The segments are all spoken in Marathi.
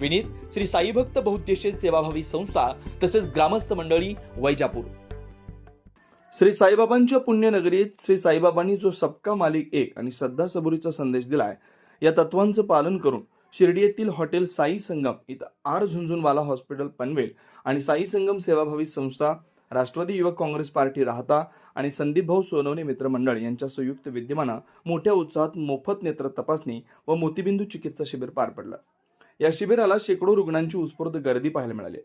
विनीत श्री साईभक्त बहुद्देशीय सेवाभावी संस्था तसेच ग्रामस्थ मंडळी वैजापूर. श्री साईबाबांच्या पुण्यनगरीत श्री साईबाबांनी जो सबका मालिक एक आणि श्रद्धा सबुरीचा संदेश दिलाय या तत्वांचं पालन करून शिर्डी येथील हॉटेल साई संगम इथं आर झुंझुनवाला हॉस्पिटल पनवेल आणि साई संगम सेवाभावी संस्था राष्ट्रवादी युवक काँग्रेस पार्टी राहता आणि संदीप भाऊ सोनवणे मित्रमंडळ यांच्या संयुक्त विद्यमानं मोठ्या उत्साहात मोफत नेत्र तपासणी व मोतीबिंदू चिकित्सा शिबिर पार पडलं. या शिबिराला शेकडो रुग्णांची उत्स्फूर्त गर्दी पाहायला मिळाली.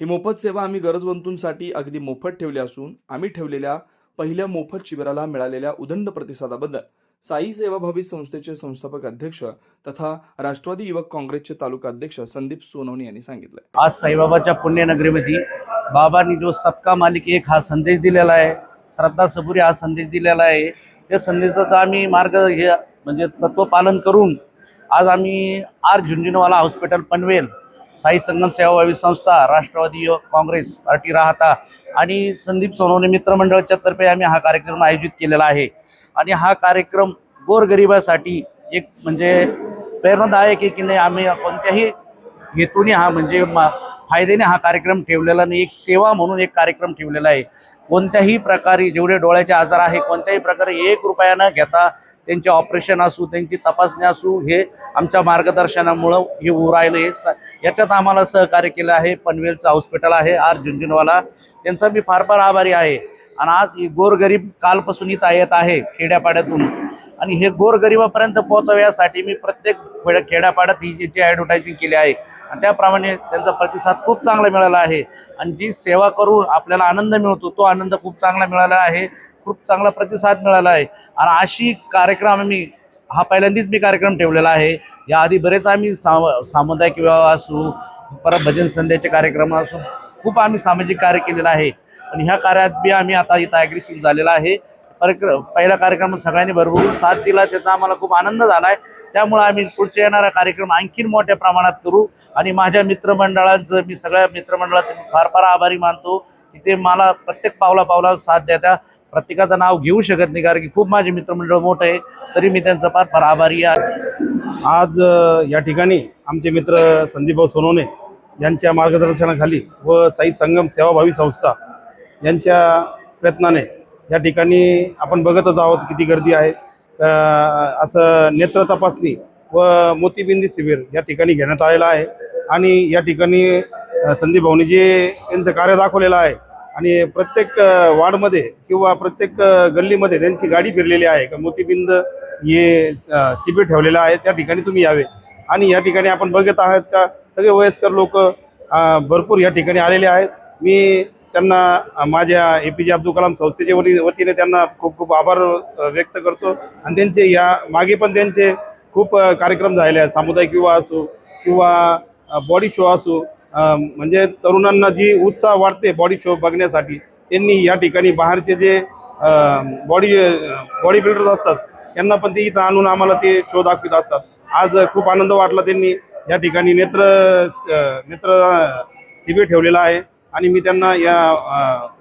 ही मोफत सेवा आम्ही गरजवंतूंसाठी अगदी मोफत ठेवली असून आम्ही ठेवलेल्या पहिल्या मोफत शिबिराला मिळालेल्या उदंड प्रतिसादाबद्दल साई सेवाभावी संस्थेचे संस्थापक अध्यक्ष तथा राष्ट्रवादी युवक काँग्रेसचे तालुका अध्यक्ष संदीप सोनवणी यांनी सांगितलं आज साईबाबाच्या पुण्यनगरीमध्ये बाबांनी जो सबका मालिक एक हा संदेश दिलेला आहे श्रद्धा सबुरी हा संदेश दिलेला आहे. त्या संदेशाचा आम्ही मार्ग हे म्हणजे तत्व पालन करून आज आम्ही आर झुंझुनवाला हॉस्पिटल पनवेल साई संगम सेवाभावी संस्था राष्ट्रवादी काँग्रेस पार्टी राहता आणि संदीप सोनवणे मित्रमंडळाच्या तर्फे आम्ही हा कार्यक्रम आयोजित केलेला आहे. आणि हा कार्यक्रम गोरगरिबासाठी एक म्हणजे प्रेरणादायक आहे की नाही आम्ही कोणत्याही हेतूने हा म्हणजे फायद्याने हा कार्यक्रम ठेवलेला नाही एक सेवा म्हणून एक कार्यक्रम ठेवलेला आहे. कोणत्याही प्रकारे जेवढे डोळ्याचे आजार आहे कोणत्याही प्रकारे एक रुपया न घेता त्यांचे ऑपरेशन असू त्यांची तपासणी असू हे आमच्या मार्गदर्शनामुळं हे होऊ राहिलं. हे स- याच्यात आम्हाला सहकार्य केलं आहे. पनवेलचं हॉस्पिटल आहे आर झुंझुनवाला. त्यांचा मी फार फार आभारी आहे. आणि आज ही गोरगरीब कालपासून इथं येत आहे खेड्यापाड्यातून. आणि हे गोरगरिबापर्यंत पोहोचाव्यासाठी मी प्रत्येक खेड्या खेड्यापाड्यात ही याची ॲडव्हर्टायझिंग केली आहे आणि त्याप्रमाणे त्यांचा प्रतिसाद खूप चांगला मिळाला आहे. आणि जी सेवा करून आपल्याला आनंद मिळतो तो आनंद खूप चांगला मिळाला आहे. खूप चांगला प्रतिसाद मिळाला आहे. आणि अशी कार्यक्रम आम्ही हा पहिल्यांदाच मी कार्यक्रम ठेवलेला आहे. याआधी बरेच आम्ही साम सामुदायिक विवाह असू परत भजन संध्याचे कार्यक्रम असू खूप आम्ही सामाजिक कार्य केलेलं आहे. पण ह्या कार्यात बी आम्ही आता इथं ॲग्रेसिव्ह झालेला आहे. कार्यक्रम पहिला कार्यक्रम सगळ्यांनी भरभरून साथ दिला त्याचा आम्हाला खूप आनंद झाला आहे. त्यामुळे आम्ही पुढच्या येणारा कार्यक्रम आणखीन मोठ्या प्रमाणात करू. आणि माझ्या मित्रमंडळांचं मी सगळ्या मित्रमंडळाचं फार फार आभारी मानतो की ते मला प्रत्येक पावला पावला साथ देता प्रत्येकाचं नाव घेऊ शकत नाही कारण की खूप माझे मित्रमंडळ मोठं आहे तरी मी त्यांचा फार फार आभारी आहे. आज या ठिकाणी आमचे मित्र संदीपभाऊ सोनवणे यांच्या मार्गदर्शनाखाली व साई संगम सेवाभावी संस्था यांच्या प्रयत्नाने या ठिकाणी आपण बघतच आहोत किती गर्दी आहे. असं नेत्र तपासणी व मोतीबिंदी शिबिर या ठिकाणी घेण्यात आलेलं आहे. आणि या ठिकाणी संदीप भाऊनी जे त्यांचं कार्य दाखवलेलं आहे आणि प्रत्येक वार्डमध्ये किंवा प्रत्येक गल्लीमध्ये त्यांची गाडी फिरलेली आहे. का मोतीबिंद हे अ, शिबिर ठेवलेलं आहे. त्या ठिकाणी तुम्ही यावे. आणि या ठिकाणी आपण बघत आहात का सगळे वयस्कर लोक भरपूर या ठिकाणी आलेले आहेत. मी त्यांना माझ्या ए पी जे अब्दुल कलाम संस्थेच्या वती- वतीने त्यांना खूप खूप आभार व्यक्त करतो. आणि त्यांचे या मागे पण त्यांचे खूप कार्यक्रम झालेले आहेत. सामुदायिक विवाह असो किंवा बॉडी शो असो. म्हणजे तरुणांना जी उत्साह वाढते बॉडी शो बघण्यासाठी त्यांनी या ठिकाणी बाहेरचे जे बॉडी बॉडी बिल्डर्स असतात त्यांना पण ते इथं आणून आम्हाला ते शो दाखवित असतात. आज खूप आनंद वाटला त्यांनी या ठिकाणी नेत्र नेत्र शिबिर ठेवलेला आहे. आणि मी त्यांना या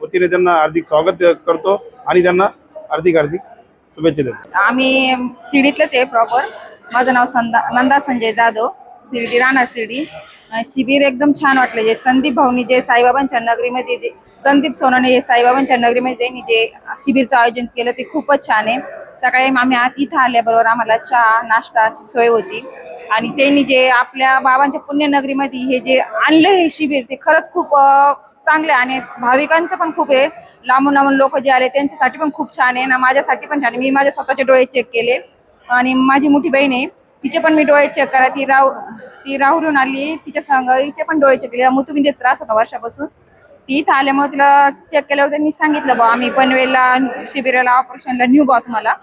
वतीने त्यांना हार्दिक स्वागत करतो आणि त्यांना हार्दिक हार्दिक शुभेच्छा देतो. आम्ही सिडीतलंच आहे प्रॉपर माझं नाव संदा नंदा संजय जाधव. शिर्डी राणा शिर्डी. शिबिर एकदम छान वाटलं. जे संदीप भाऊनी जे साईबाबांच्या नगरीमध्ये जे संदीप सोनाने जे साईबाबांच्या नगरीमध्ये त्यांनी जे शिबिरचं आयोजन केलं ते खूपच छान आहे. सकाळी आम्ही आत इथं आल्याबरोबर आम्हाला चहा नाश्ताची सोय होती. आणि त्यांनी जे आपल्या बाबांच्या पुण्यनगरीमध्ये हे जे आणलं हे शिबिर ते खरंच खूप चांगले आणि भाविकांचं पण खूप आहे. लांबून लांबून लोक जे आले त्यांच्यासाठी पण खूप छान आहे. ना माझ्यासाठी पण छान आहे. मी माझ्या स्वतःचे डोळे चेक केले. आणि माझी मोठी बहीण आहे. तिचे पण मी डोळे चेक करा ती राव ती राहुरून आली. तिच्या संग हिचे पण डोळे चेक केले. मुतुबिंदीचा त्रास होता वर्षापासून. ती इथं आल्यामुळे तिला चेक केल्यावर त्यांनी सांगितलं बा आम्ही पनवेलला शिबिराला ऑपरेशनला न्यू बा तुम्हाला.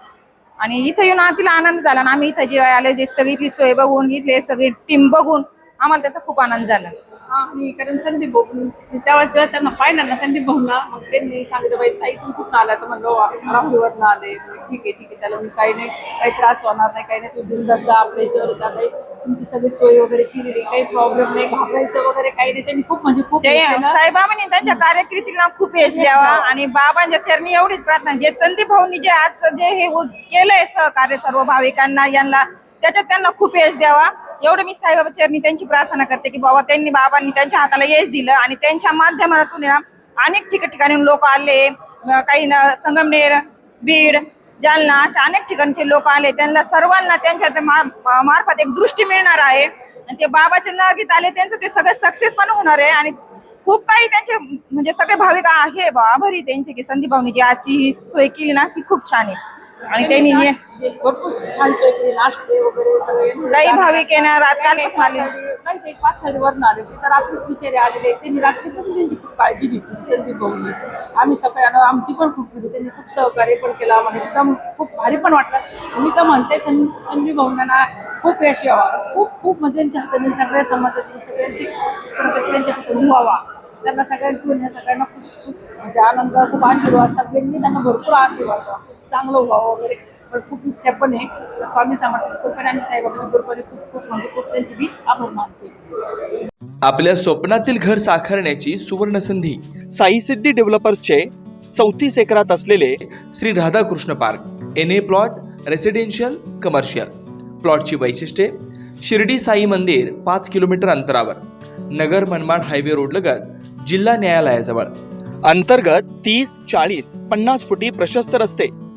आणि इथं येऊन तिला आनंद झाला आणि आम्ही इथं जेव्हा आले जे सगळी ती सोय बघून इथले सगळी टीम बघून आम्हाला त्याचा खूप आनंद झाला. आणि कारण संदीप भाऊ मी त्यावेळेस जेव्हा त्यांना पाहिलं ना संदीप भाऊना मग त्यांनी सांगितलं बाई ताई तुम्ही कुठून आला तर म्हणलो राहुरीवरनं आले. ठीक आहे ठीक आहे चला मी काही नाही काही त्रास होणार नाही काही नाही तुम्ही बिंदास जा आपल्या याच्यावर जा काही तुमची सगळी सोय वगैरे केलेली काही प्रॉब्लेम नाही घाबरायचं वगैरे काही नाही. त्यांनी खूप म्हणजे खूप. साईबाबांनी त्यांच्या कार्यकिर्दीला खूप यश द्यावा आणि बाबांच्या चरणी एवढीच प्रार्थना जे संदीप भाऊनी जे आजचं जे हे केलंय सहकार्य सर्व भाविकांना यांना त्याच्यात त्यांना खूप यश द्यावा. एवढं मी साईबाबा चरणी त्यांची प्रार्थना करते की बाबा त्यांनी बाबांनी त्यांच्या हाताला यश दिलं आणि त्यांच्या माध्यमातून ना अनेक ठिक ठिकाणी लोक आले. काही ना संगमनेर बीड जालना अशा अनेक ठिकाणचे लोक आले. त्यांना सर्वांना त्यांच्या त्या मा- मार्फत एक दृष्टी मिळणार आहे. आणि ते बाबाचे नगीत आले त्यांचं ते सगळं सक्सेस पण होणार आहे. आणि खूप काही त्यांचे म्हणजे सगळे भाविक आहे बा आभारी त्यांची त्यांचे की संधी भावनी जी आजची ही सोय केली ना ती खूप छान आहे. आणि त्यांनी ने- भरपूर छान सोय केली नाश्ते वगैरे सगळे. काही भाविक ना राजकालपासून आले. काही काही पाथर्डीवरून आले होते. तर रात्रीच बिचारे आलेले त्यांनी रात्रीपासून त्यांची खूप काळजी घेतली संदीप भाऊनी. आम्ही सगळ्यांना आमची पण खूप म्हणजे त्यांनी खूप सहकार्य पण केलं. आम्हाला एकदम खूप भारी पण वाटलं. मी तर म्हणते सं संदीप भाऊंना ना खूप यश यावा. खूप खूप म्हणजे त्यांच्या हाताने सगळ्या समाजातील सगळ्यांची त्यांच्या हाताने व्हावा त्यांना सगळ्यांकडून या सगळ्यांना खूप खूप म्हणजे आनंद खूप आशीर्वाद. सगळ्यांनी त्यांना भरपूर आशीर्वाद द्यावा. चांगलं व्हावं वगैरे. पण खूप इच्छा पण आहे. स्वामी समर्थांची कृपेने आणि साईबाबांच्या खूप खूप म्हणजे खूप त्यांची मी आभार मानते. आपल्या स्वप्नातील घर साकारण्याची सुवर्ण संधी साई सिद्धी डेव्हलपर्सचे चौतीस एकरात असलेले Shri Radhakrishna park N A plot residential commercial प्लॉटची वैशिष्ट्ये शिर्डी साई मंदिर पाच किलोमीटर अंतरावर नगर मनमाड हायवे रोड लगत जिल्हा न्यायालयाजवळ. अंतर्गत तीस चाळीस पन्नास फुटी प्रशस्त रस्ते.